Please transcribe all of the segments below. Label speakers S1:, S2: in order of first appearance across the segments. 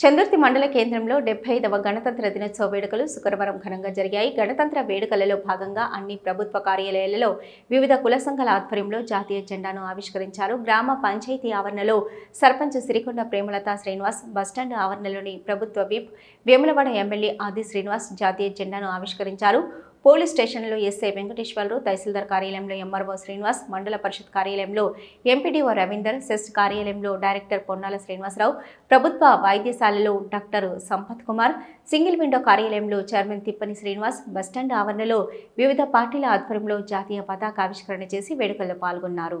S1: చందుర్తి మండల కేంద్రంలో డెబ్బై ఐదవ గణతంత్ర దినోత్సవ వేడుకలు శుక్రవారం ఘనంగా జరిగాయి. గణతంత్ర వేడుకలలో భాగంగా అన్ని ప్రభుత్వ కార్యాలయాలలో వివిధ కుల సంఘాల ఆధ్వర్యంలో జాతీయ జెండాను ఆవిష్కరించారు. గ్రామ పంచాయతీ ఆవరణలో సర్పంచ్ సిరికొండ ప్రేమలత శ్రీనివాస్ బస్టాండ్ ఆవరణలోని ప్రభుత్వ విప్ వేములవాడ ఎమ్మెల్యే ఆది శ్రీనివాస్ జాతీయ జెండాను ఆవిష్కరించారు. పోలీస్ స్టేషన్లో ఎస్ఐ వెంకటేశ్వరరావు తహసీల్దార్ కార్యాలయంలో ఎంఆర్ఓ శ్రీనివాస్ మండల పరిషత్ కార్యాలయంలో ఎంపీడీఓ రవీందర్ సెస్ట్ కార్యాలయంలో డైరెక్టర్ పొన్నాల శ్రీనివాసరావు ప్రభుత్వ వైద్యశాలలో doctor Sampath Kumar single window కార్యాలయంలో chairman Tippani Srinivas bus stand ఆవరణలో వివిధ పార్టీల ఆధ్వర్యంలో జాతీయ పతాక ఆవిష్కరణ చేసి వేడుకల్లో పాల్గొన్నారు.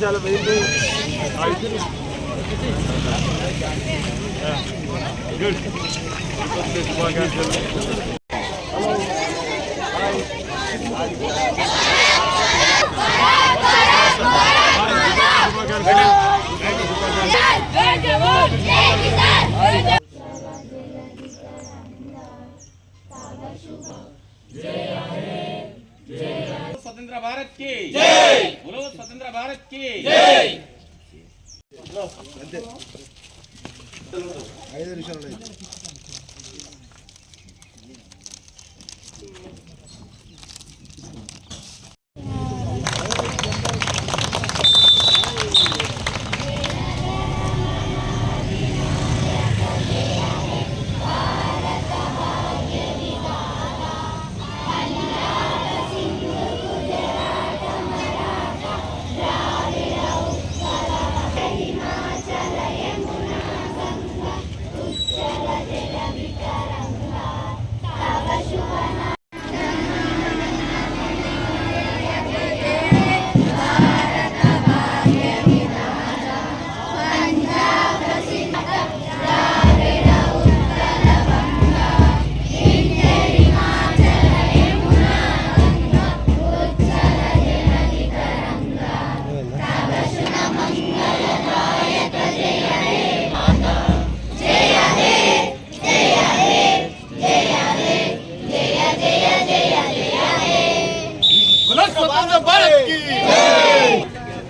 S2: చాలా వెరీ గుడ్ శుభాకాంక్షలు
S3: स्वतंत्र भारत की जय बोलो स्वतंत्र भारत की जय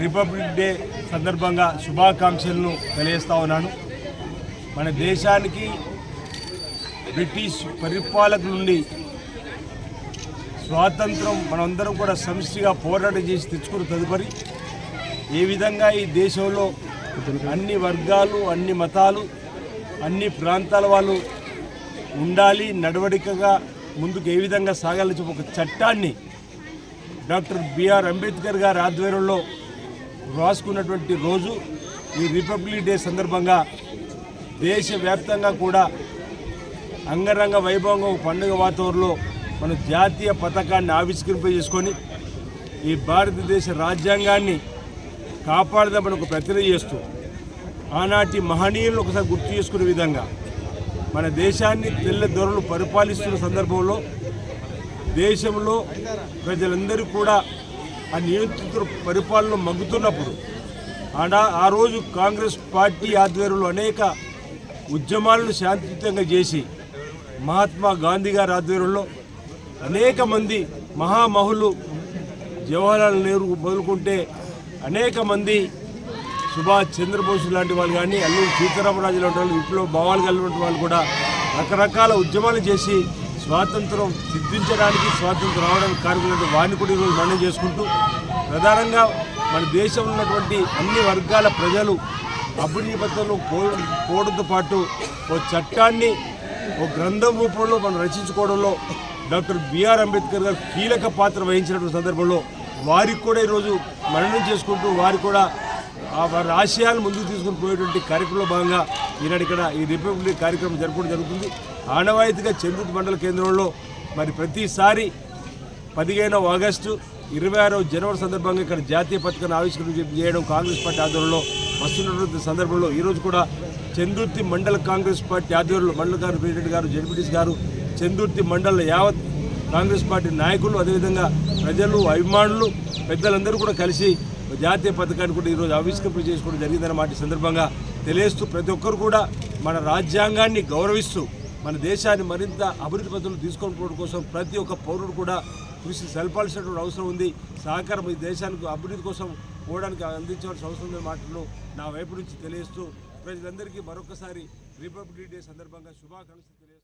S2: రిపబ్లిక్ డే సందర్భంగా శుభాకాంక్షలను తెలియజేస్తా ఉన్నాను. మన దేశానికి బ్రిటిష్ పరిపాలకుల నుండి స్వాతంత్రం మనందరం కూడా సమిష్టిగా పోరాటం చేసి తెచ్చుకున్న తదుపరి ఏ విధంగా ఈ దేశంలో అన్ని వర్గాలు అన్ని మతాలు అన్ని ప్రాంతాల వాళ్ళు ఉండాలి నడవడికగా ముందుకు ఏ విధంగా సాగాలని చెప్పి ఒక చట్టాన్ని డాక్టర్ బిఆర్ అంబేద్కర్ గారి ఆధ్వర్యంలో రాసుకున్నటువంటి రోజు ఈ రిపబ్లిక్ డే సందర్భంగా దేశవ్యాప్తంగా కూడా అంగరంగ వైభవంగా పండుగ వాతావరణంలో మన జాతీయ పథకాన్ని ఆవిష్కరింపజేసుకొని ఈ భారతదేశ రాజ్యాంగాన్ని కాపాడదామని ఒక ప్రతిన చేస్తూ ఆనాటి మహనీయులను ఒకసారి గుర్తు చేసుకునే విధంగా మన దేశాన్ని తెల్ల దొరలు పరిపాలిస్తున్న సందర్భంలో దేశంలో ప్రజలందరూ కూడా ఆ నియంత్రిత పరిపాలన మగ్గుతున్నప్పుడు ఆడా ఆ రోజు కాంగ్రెస్ పార్టీ ఆధ్వర్యంలో అనేక ఉద్యమాలను శాంతియుతంగా చేసి మహాత్మా గాంధీ గారి ఆధ్వర్యంలో అనేక మంది మహామహులు జవహర్లాల్ నెహ్రూ మొదలుకుంటే అనేక మంది సుభాష్ చంద్రబోస్ లాంటి వాళ్ళు కానీ అల్లూరి సీతారామరాజు లాంటి వాళ్ళు విప్లవ భావాలు కలిగినటువంటి వాళ్ళు కూడా రకరకాల ఉద్యమాలు చేసి స్వాతంత్రం సిద్ధించడానికి స్వాతంత్రం రావడానికి కారణమైన వారిని కూడా ఈరోజు మనం చేసుకుంటూ ప్రధానంగా మన దేశంలో ఉన్నటువంటి అన్ని వర్గాల ప్రజలు అభివృద్ధి పత్రంలో పోవడంతో పాటు ఓ చట్టాన్ని ఓ గ్రంథం రూపంలో మనం రచించుకోవడంలో డాక్టర్ బిఆర్ అంబేద్కర్ గారు కీలక పాత్ర వహించినటువంటి సందర్భంలో వారికి కూడా ఈరోజు మరణం చేసుకుంటూ వారికి కూడా వారి ఆశయాలు ముందుకు తీసుకుని పోయేటువంటి కార్యక్రమంలో భాగంగా ఈనాడు ఇక్కడ ఈ రిపబ్లిక్ డే కార్యక్రమం జరపడం జరుగుతుంది. ఆనవాయితీగా చంద్రుతి మండల కేంద్రంలో మరి ప్రతిసారి పదిహేనవ ఆగస్టు ఇరవై ఆరవ జనవరి సందర్భంగా ఇక్కడ జాతీయ పథకాన్ని ఆవిష్కరణ చేయడం కాంగ్రెస్ పార్టీ ఆధ్వర్యంలో వస్తున్నటువంటి సందర్భంలో ఈరోజు కూడా చందుర్తి మండల కాంగ్రెస్ పార్టీ ఆధ్వర్యంలో మండల గారు ప్రెసిడెంట్ గారు జడ్పీటీస్ గారు చందుర్తి మండల యావత్ కాంగ్రెస్ పార్టీ నాయకులు అదేవిధంగా ప్రజలు అభిమానులు పెద్దలందరూ కూడా కలిసి జాతీయ పథకాన్ని కూడా ఈరోజు ఆవిష్కరణ చేసుకోవడం జరిగిందన్నమాట ఈ సందర్భంగా తెలియస్తూ ప్రతి ఒక్కరు కూడా మన రాజ్యాంగాన్ని గౌరవిస్తూ మన దేశాన్ని మరింత అభివృద్ధి పద్ధతులు తీసుకొని పోవడం కోసం ప్రతి ఒక్క పౌరుడు కూడా కృషి సల్పాల్సినటువంటి అవసరం ఉంది. సహకారం ఈ దేశానికి అభివృద్ధి కోసం పోవడానికి అందించవలసిన అవసరం ఉందనే మాటలు నా వైపు నుంచి తెలియజేస్తూ ప్రజలందరికీ మరొకసారి రిపబ్లిక్ డే సందర్భంగా శుభాకాంక్షలు తెలియజేస్తాను